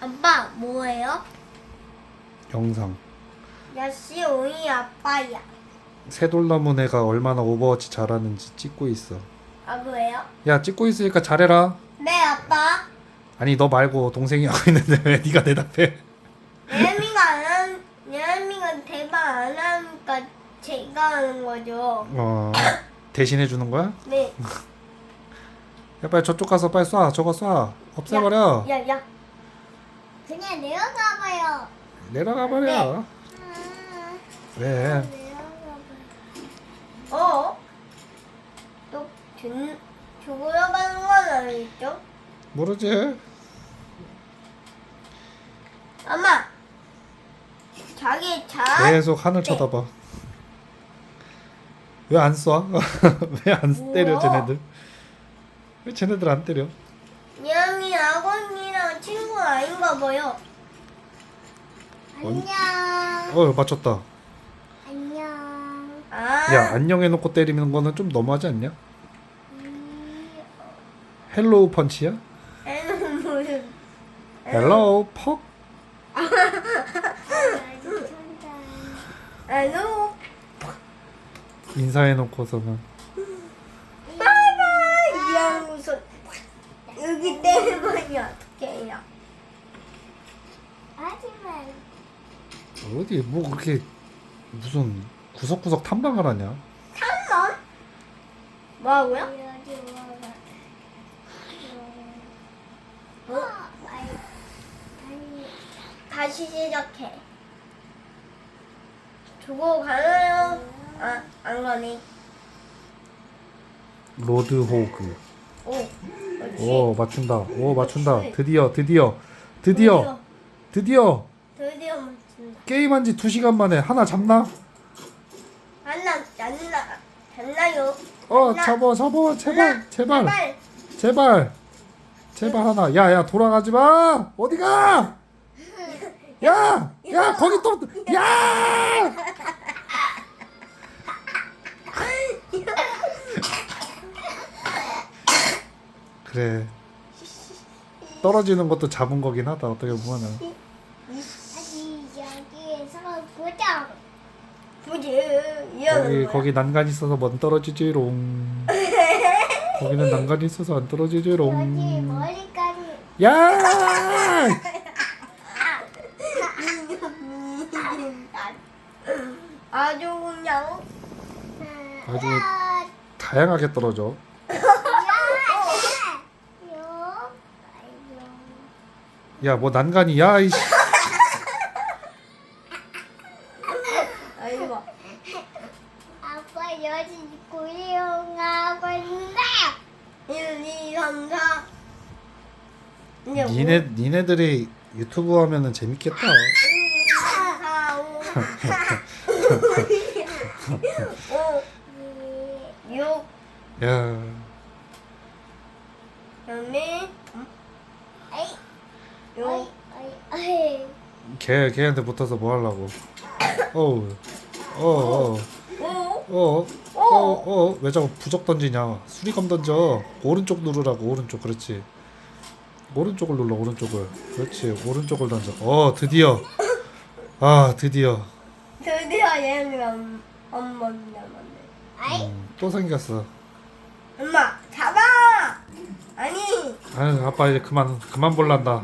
아빠 뭐예요? 영상. 야씨 우리 아빠야. 새돌나무 애가 얼마나 오버워치 잘하는지 찍고 있어. 아 그래요? 야 찍고 있으니까 잘해라. 네 아빠. 아니 너 말고 동생이 하고 있는데 왜 네가 대답해? 예미가 안 한, 예미가 대박 안 하니까 제가 하는 거죠. 어 대신해 주는 거야? 네. 야 빨리 저쪽 가서 빨리 쏴. 저거 쏴. 없애버려. 야 야. 그냥 내려가봐요. 내려가 버려. 네. 왜? 어? 또 준, 죽으러 가는 건 아니죠? 모르지. 엄마. 자기 잘. 계속 하늘 네. 쳐다봐. 왜 안 쏴? 왜 안 때려 뭐야? 쟤네들? 왜 쟤네들 안 때려? 예미 아버님이랑 봐요. 뭔- 안녕. 어 맞췄다. 안녕. 아. 야 안녕 해놓고 때리는 거는 좀 너무하지 않냐? 헬로우 펀치야? 애는 무슨. 헬로우 퍽? 인사해놓고서는 바이바이. 이양 무슨. 여기 때리면 어떡해요? 하지만. 어디 뭐 그렇게 무슨 구석구석 탐방을 하냐? 탐험? 뭐하고요? 어? 다시 시작해. 두고 가나요? 아, 안 가네. 로드 호그. 오. 오 맞춘다. 오 맞춘다. 드디어 드디어 드디어 드디어 드디어 맞춘다. 게임한 지 2시간 만에 하나 잡나? 안나, 안나, 됐나요? 어 하나. 잡아 잡아 제발 제발 제발. 제발 제발 하나 야 야 돌아가지 마 어디 가 야 야 거기 또 야 그래 떨어지는 것도 잡은 거긴 하다 어떻게 보면은 다시 여기에서 보자. 보지. 거기 거기 난간 있어서 먼 떨어지지롱. 거기는 난간 있어서 안 떨어지지롱. 머리까지. 야! 아주 그냥. 아주 다양하게 떨어져. 야뭐 난간이 야 이씨 아이고. 아빠 여기 구경하고 있는데. 1, 2, 3, 4. 이제 니네 니네들이 유튜브 하면은 재밌겠다. 4, 5, 5, 6, 야. 여기, 아이. 6, 아이 아이. 걔 걔한테 붙어서 뭐 하려고? 어우. 어어어 어 어왜 5, 자꾸 부적 던지냐? 수리검 던져. 오른쪽 누르라고 오른쪽. 그렇지. 오른쪽을 눌러 오른쪽을. 그렇지. 오른쪽을 던져. 어 드디어. 아 드디어. 드디어 얘는 엄마 남았네. 아이. 음, 또 생겼어. 엄마, 잡아! 아니, 아유 아빠 이제 그만 그만 볼란다